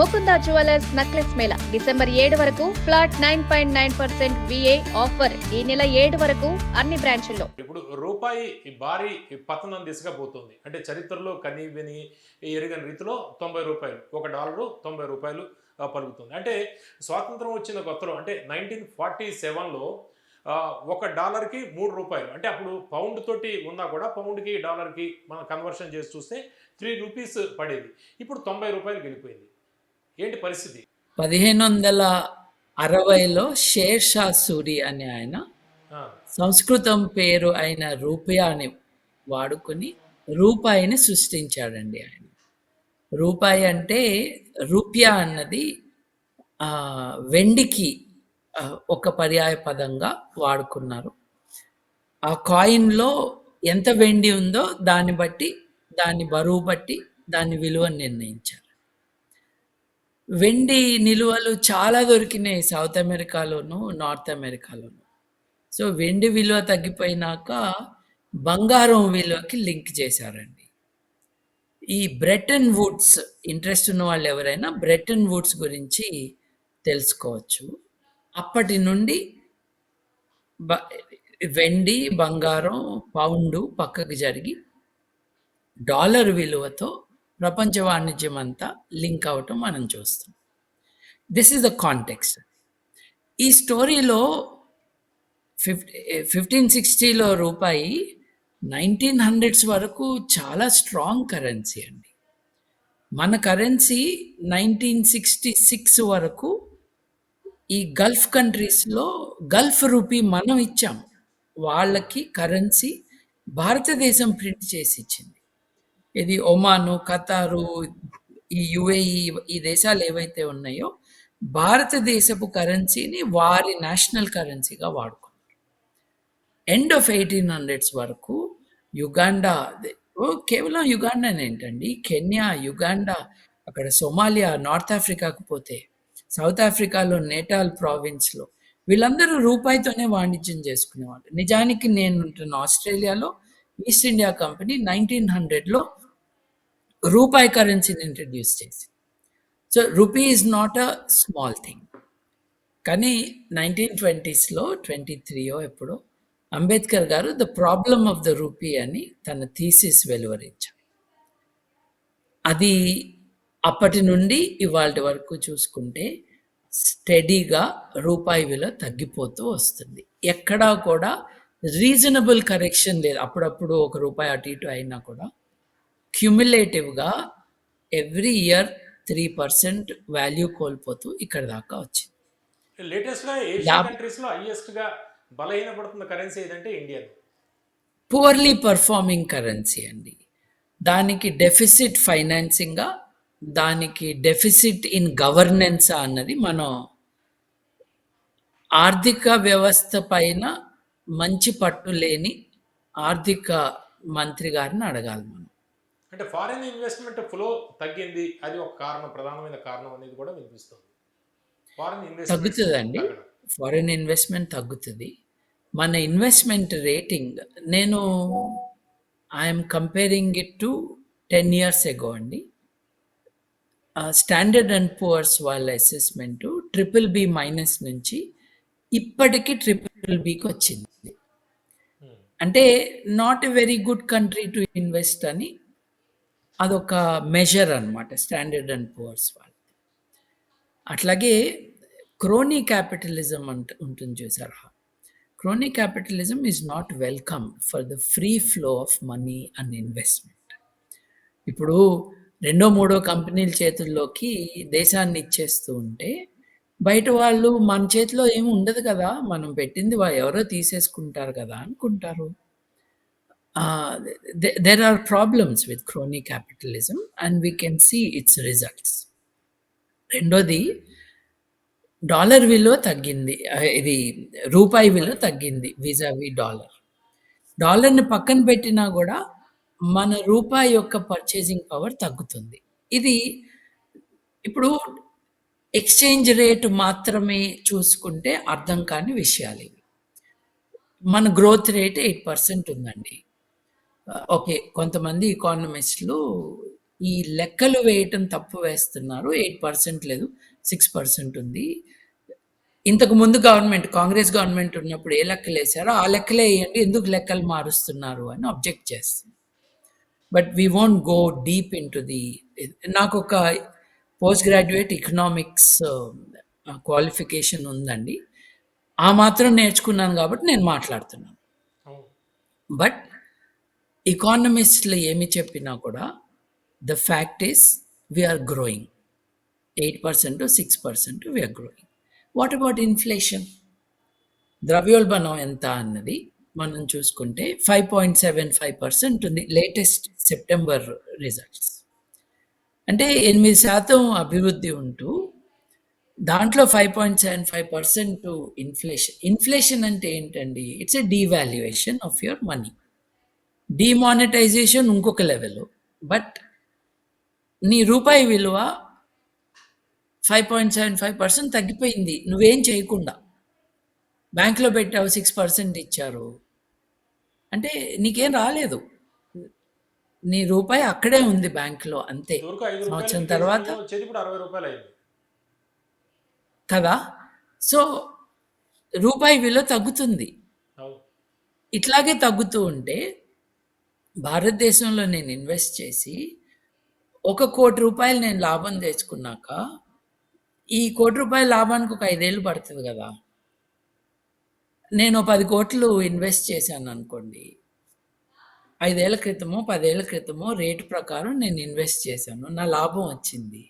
Mukunda jewellers necklace మేళ December ఏడు వరకు flat nine point nine percent VA offer ఈ నెల ఏడు వరకు అన్ని బ్రాంచ్ల్లో. ఇప్పుడు రూపాయి ఈ భారీ పతనం దిశగా పోతుంది. అంటే చరిత్రలో కని విని ఎరగని రీతిలో తొంభై రూపాయలు ఒక డాలరు తొంభై రూపాయలు పలుకుతుంది. అంటే స్వాతంత్రం వచ్చిన కొత్తలో అంటే నైన్టీన్ ఫార్టీ సెవెన్లో ఒక డాలర్కి మూడు రూపాయలు. అంటే అప్పుడు పౌండ్ తోటి ఉన్నా కూడా పౌండ్కి డాలర్కి మనం కన్వర్షన్ చేసి చూస్తే త్రీ రూపీస్ పడేది. ఇప్పుడు తొంభై రూపాయలు వెళ్ళిపోయింది ఏంటి పరిస్థితి? పదిహేను వందల అరవైలో షేర్ షా సూరి అనే ఆయన సంస్కృతం పేరు అయిన రూపాయని వాడుకొని రూపాయిని సృష్టించాడండి ఆయన. రూపాయి అంటే రూప్యా అన్నది ఆ, వెండికి ఒక పర్యాయ పదంగా వాడుకున్నారు. ఆ కాయిన్లో ఎంత వెండి ఉందో దాన్ని బట్టి దాని బరువు బట్టి దాని విలువను నిర్ణయించారు. వెండి నిలువలు చాలా దొరికినాయి సౌత్ అమెరికాలోను నార్త్ అమెరికాలోను. సో వెండి విలువ తగ్గిపోయినాక బంగారం విలువకి లింక్ చేశారండి. ఈ బ్రెటన్ వుడ్స్ ఇంట్రెస్ట్ ఉన్న వాళ్ళు ఎవరైనా బ్రెటన్ వుడ్స్ గురించి తెలుసుకోవచ్చు. అప్పటి నుండి బ- వెండి బంగారం పౌండు పక్కకు జరిగి డాలర్ విలువతో ప్రపంచ వాణిజ్యం అంతా లింక్ అవటం మనం చూస్తాం. దిస్ ఇస్ ద కాంటెక్స్ట్ ఈ స్టోరీలో ఫిఫ్టీ ఫిఫ్టీన్ సిక్స్టీలో రూపాయి నైన్టీన్ హండ్రెడ్స్ వరకు చాలా స్ట్రాంగ్ కరెన్సీ అండి. మన కరెన్సీ నైన్టీన్ సిక్స్టీ సిక్స్ వరకు ఈ గల్ఫ్ కంట్రీస్లో గల్ఫ్ రూపీ మనం ఇచ్చాం. వాళ్ళకి కరెన్సీ భారతదేశం ప్రింట్ చేసి ఇచ్చింది. ఇది ఒమాను ఖతారు ఈ యుఏఈ ఈ దేశాలు ఏవైతే ఉన్నాయో భారతదేశపు కరెన్సీని వారి నేషనల్ కరెన్సీగా వాడుకున్నారు ఎండ్ ఆఫ్ ఎయిటీన్ హండ్రెడ్స్ వరకు యుగాండా ఓ కేవలం యుగాండానే ఏంటండి? కెన్యా యుగాండా అక్కడ సొమాలియా నార్త్ ఆఫ్రికాకు పోతే సౌత్ ఆఫ్రికాలో నేటాల్ ప్రావిన్స్లో వీళ్ళందరూ రూపాయితోనే వాణిజ్యం చేసుకునేవాళ్ళు. నిజానికి నేను ఉంటున్న ఆస్ట్రేలియాలో ఈస్ట్ ఇండియా కంపెనీ నైన్టీన్ హండ్రెడ్లో రూపాయి కరెన్సీని ఇంట్రడ్యూస్ చేసి. So rupee is not a small thing కానీ నైన్టీన్ ట్వంటీస్లో ట్వంటీ త్రీయో ఎప్పుడో Ambedkar garu the problem of the rupee అని తన థీసిస్ వెలువరించారు. అది అప్పటి నుండి ఇవాళ వరకు చూసుకుంటే స్టడీగా రూపాయి విలువ తగ్గిపోతూ వస్తుంది. ఎక్కడా కూడా రీజనబుల్ కరెక్షన్ లేదు. అప్పుడప్పుడు ఒక రూపాయి అటు ఇటు అయినా కూడా క్యుములేటివ్గా every year three percent value కోల్పోతూ ఇక్కడ దాకా వచ్చింది. లేటెస్ట్గా ఏషియన్ యాప్- కంట్రీస్లో హైయెస్ట్గా బలహీనపడుతున్న కరెన్సీ ఏదంటే ఇండియా పువర్లీ పర్ఫార్మింగ్ కరెన్సీ అండి. దానికి డెఫిసిట్ ఫైనాన్సింగా దానికి డెఫిసిట్ ఇన్ గవర్నెన్స్ అన్నది మనం ఆర్థిక వ్యవస్థ పైన మంచి పట్టు లేని ఆర్థిక మంత్రి గారిని అడగాలి అంటే ఫారిన్ ఇన్వెస్ట్మెంట్ ఫ్లో తగ్గింది. అది ఒక కారణం ప్రధానమైన కారణం అనేది కూడా వినిపిస్తుంది. ఫారిన్ ఇన్వెస్ట్మెంట్ తగ్గుతుందండి. ఫారిన్ ఇన్వెస్ట్మెంట్ తగ్గుతుంది. మన ఇన్వెస్ట్మెంట్ రేటింగ్ నేను I'm comparing it to ten years ago అండి. స్టాండర్డ్ అండ్ పువర్స్ వాళ్ళ అసెస్మెంట్ ట్రిపుల్ బి మైనస్ నుంచి ఇప్పటికి ట్రిపుల్ బికి వచ్చింది అంటే not a very good country to invest అని అదొక మెజర్ అన్నమాట స్టాండర్డ్ అండ్ పువర్స్ వాళ్ళు అట్లాగే క్రోనీ క్యాపిటలిజం అంట ఉంటుంది చూసారా? Crony capitalism is not welcome for the free flow of money and investment ఇప్పుడు రెండో మూడో కంపెనీల చేతుల్లోకి దేశాన్ని ఇచ్చేస్తూ ఉంటే బయట వాళ్ళు మన చేతిలో ఏమి ఉండదు కదా మనం పెట్టింది వా ఎవరో తీసేసుకుంటారు కదా అనుకుంటారు. There are problems with crony capitalism and we can see its results రెండోది డాలర్ విలువ తగ్గింది. ఇది రూపాయి విలువ తగ్గింది విజావి డాలర్. డాలర్ని పక్కన పెట్టినా కూడా మన రూపాయి యొక్క పర్చేసింగ్ పవర్ తగ్గుతుంది. ఇది ఇప్పుడు ఎక్స్చేంజ్ రేట్ మాత్రమే చూసుకుంటే అర్థం కాని విషయాలు ఇవి. మన గ్రోత్ రేట్ ఎయిట్ పర్సెంట్ ఉందండి. ఓకే కొంతమంది ఎకానమిస్టులు ఈ లెక్కలు వేయటం తప్పు వేస్తున్నారు. 8% లేదు. 6% ఉంది. ఇంతకు ముందు గవర్నమెంట్ కాంగ్రెస్ గవర్నమెంట్ ఉన్నప్పుడు ఏ లెక్కలేసారో ఆ లెక్కలే ఎయండి. ఎందుకు లెక్కలు మారుస్తున్నారు అని అబ్జెక్ట్ చేస్తుంది. But we won't go deep into the నాకొక పోస్ట్ గ్రాడ్యుయేట్ ఎకనామిక్స్ క్వాలిఫికేషన్ ఉందండి. ఆ మాత్రం నేర్చుకున్నాను కాబట్టి నేను మాట్లాడుతున్నాను. బట్ ఎకానమిస్ట్‌లు ఏమి చెప్పినా కూడా the fact is we are growing. 8% 6% we are growing. What about inflation? ద్రవ్యోల్బణం ఎంత అన్నది మనం చూసుకుంటే 5.75% ఉంది. Latest September results. అంటే ఎనిమిది శాతం అభివృద్ధి ఉంటూ దాంట్లో 5.75% ఇన్‌ఫ్లేషన్. ఇన్‌ఫ్లేషన్ అంటే ఏంటండి? It's a devaluation of your money. Demonetisation ఇంకొక లెవెలు. బట్ నీ రూపాయి విలువ 5.75% తగ్గిపోయింది. నువ్వేం చేయకుండా. బ్యాంక్‌లో పెట్టావు 6% ఇచ్చారు. అంటే నీకేం రాలేదు. నీ రూపాయి అక్కడే ఉంది బ్యాంక్‌లో అంతే. ఇదివరకు రూ. 5 సంవత్సరం తర్వాత వచ్చేది ఇప్పుడు రూ. 60 అయింది. కదా! సో, రూపాయి విలువ తగ్గుతుంది. ఇట్లాగే తగ్గుతూ ఉంటే భారతదేశంలో నేను ఇన్వెస్ట్ చేసి ఒక కోటి రూపాయలు నేను లాభం తెచ్చుకున్నాక ఈ కోటి రూపాయల లాభానికి ఒక 5 ఏళ్ళు పడతది గదా! నేను 10,00,00,000 ఇన్వెస్ట్ చేశాను అనుకోండి ఐదేళ్ళ క్రితమో, పదేళ్ళ క్రితమో రేటు ప్రకారం నేను ఇన్వెస్ట్ చేశాను. నా లాభం వచ్చింది.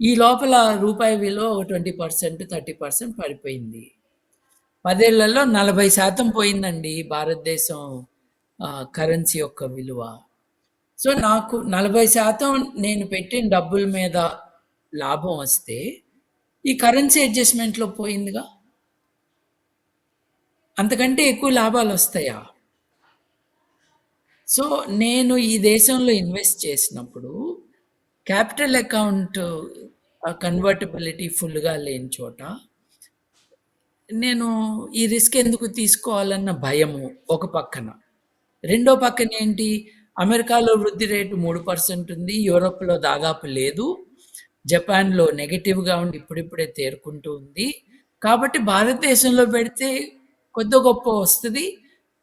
ఈ లోపల రూపాయి విలువ ఒక ట్వంటీ పర్సెంట్ థర్టీ పర్సెంట్ పడిపోయింది. పదేళ్ళలో నలభై శాతం పోయిందండి భారతదేశం కరెన్సీ యొక్క విలువ. సో, నాకు 40% నేను పెట్టిన డబ్బుల మీద లాభం వస్తే ఈ కరెన్సీ అడ్జస్ట్‌మెంట్‌లో పోయిందిగా. అంతకంటే ఎక్కువ లాభాలు వస్తాయా సో, నేను ఈ దేశంలో ఇన్వెస్ట్ చేసినప్పుడు క్యాపిటల్ అకౌంట్ కన్వర్టబిలిటీ ఫుల్‌గా లేని చోట నేను ఈ రిస్క్ ఎందుకు తీసుకోవాలన్న భయము ఒక పక్కన. రెండో పక్కన ఏంటి? అమెరికాలో వృద్ధి రేటు మూడు పర్సెంట్ ఉంది. యూరోప్‌లో దాదాపు లేదు. జపాన్‌లో నెగిటివ్గా ఉండి ఇప్పుడిప్పుడే తేరుకుంటూ ఉంది. కాబట్టి భారతదేశంలో పెడితే కొద్ది గొప్ప వస్తుంది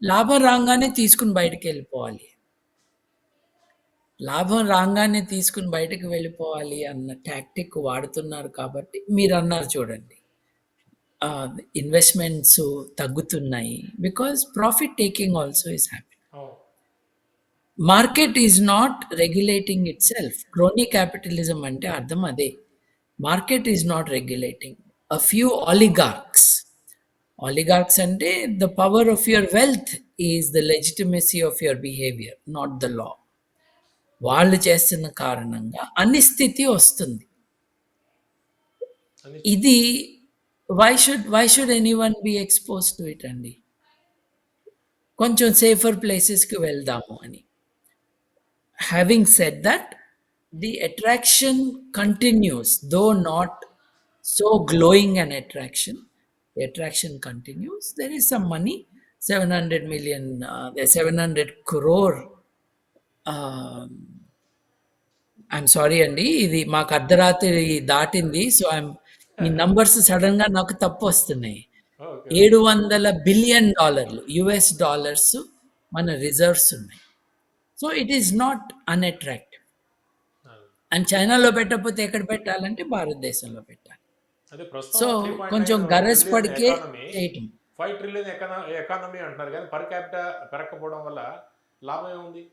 లాభం రాగానే తీసుకుని బయటకు వెళ్ళిపోవాలి లాభం రాగానే తీసుకుని బయటకు వెళ్ళిపోవాలి అన్న టాక్టిక్ వాడుతున్నారు కాబట్టి మీరన్నారు చూడండి. ఇన్వెస్ట్‌మెంట్స్ తగ్గుతున్నాయి. Because profit taking also is happy market is not regulating itself. Crony capitalism అంటే అర్థం అదే. Market is not regulating. A few oligarchs. Oligarchs అంటే the power of your wealth is the legitimacy of your behaviour not the law. వాళ్ళు చేస్తున్న కారణంగా అనిస్థితి వస్తుంది. ఇది why should why should anyone be exposed to it అండి. కొంచెం safer ప్లేసెస్‌కి వెళ్దాము అని. Having said that the attraction continues though not so glowing an attraction. The attraction continues. There is some money 700 million ah, 700 crore ఆహ్, I'm sorry అండి. ఇది మాకు అర్ధరాత్రి దాటింది. సో, ఐయామ్ ఈ నంబర్స్ సడెన్‌గా నాకు తప్పొస్తున్నాయి. ఓకే. 700 బిలియన్ డాలర్లు యూఎస్ డాలర్స్ మన రిజర్వ్స్ ఉన్నాయి. So, it is not unattractive. And చైనాలో పెట్టకపోతే ఎక్కడ పెట్టాలంటే భారతదేశంలో పెట్టాలి. సో, 3.9 కొంచెం గరస్పడికే ఎకానమీ చేయటం. 5 ట్రిలియన్ ఎకాన ఎకానమీ అంటున్నారు కానీ పర్ పెరగకపోవడం వల్ల లాభం ఏముంది?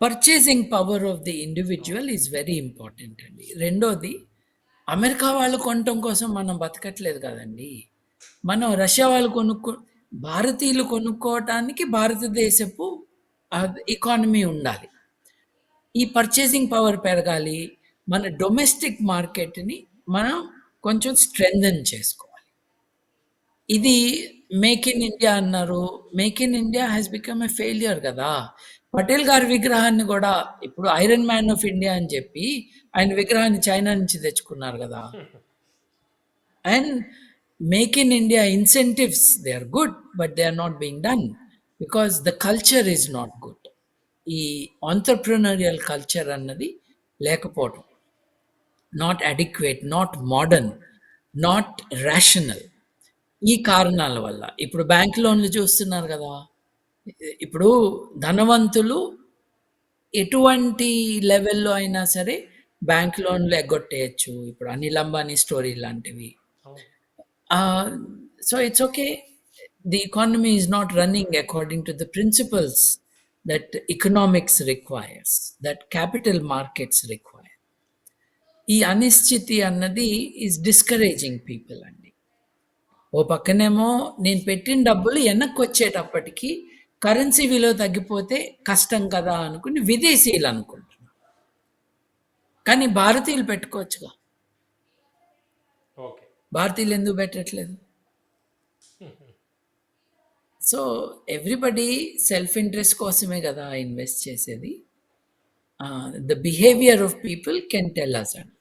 Purchasing power of the individual is very important అండి. రెండోది అమెరికా వాళ్ళు కొనటం కోసం మనం బతకట్లేదు కదండీ. మనం రష్యా వాళ్ళు కొనుక్కో భారతీయులు కొనుక్కోవటానికి భారతదేశపు ఎకానమీ ఉండాలి. ఈ పర్చేసింగ్ పవర్ పెరగాలి. మన డొమెస్టిక్ మార్కెట్‌ని మనం కొంచెం స్ట్రెంథెన్ చేసుకోవాలి. ఇది మేక్ ఇన్ ఇండియా అన్నారు. Make in India has become a failure కదా పటేల్ గారి విగ్రహాన్ని కూడా ఇప్పుడు ఐరన్ మ్యాన్ ఆఫ్ ఇండియా అని చెప్పి ఆయన విగ్రహాన్ని చైనా నుంచి తెచ్చుకున్నారు కదా and make in India incentives they are good. But they are not being done. Because the culture is not good. ఈ ఆంటర్ప్రినరియల్ కల్చర్ అన్నది లేకపోవటం. Not adequate not modern not rational ఈ కారణాల వల్ల. ఇప్పుడు బ్యాంక్ లోన్లు చూస్తున్నారు కదా. ఇప్పుడు ధనవంతులు ఎటువంటి లెవెల్లో అయినా సరే బ్యాంక్ లోన్లు ఎగ్గొట్టేయచ్చు. ఇప్పుడు అనిల్ అంబానీ స్టోరీ లాంటివి. So it's okay the economy is not running according to the principles that economics requires that capital markets require ఈ అనిశ్చితి అన్నది ఈజ్ డిస్కరేజింగ్ పీపుల్ అండి. ఓ పక్కనేమో నేను పెట్టిన డబ్బులు వెనక్కి వచ్చేటప్పటికి కరెన్సీ విలువ తగ్గిపోతే కష్టం కదా అనుకుని విదేశీయులు అనుకుంటున్నారు. కానీ భారతీయులు పెట్టుకోవచ్చుగా. ఓకే. భారతీయులు ఎందుకు పెట్టట్లేదు? సో ఎవ్రీబడి సెల్ఫ్ ఇంట్రెస్ట్ కోసమే కదా ఇన్వెస్ట్ చేసేది. The behaviour of people can tell us and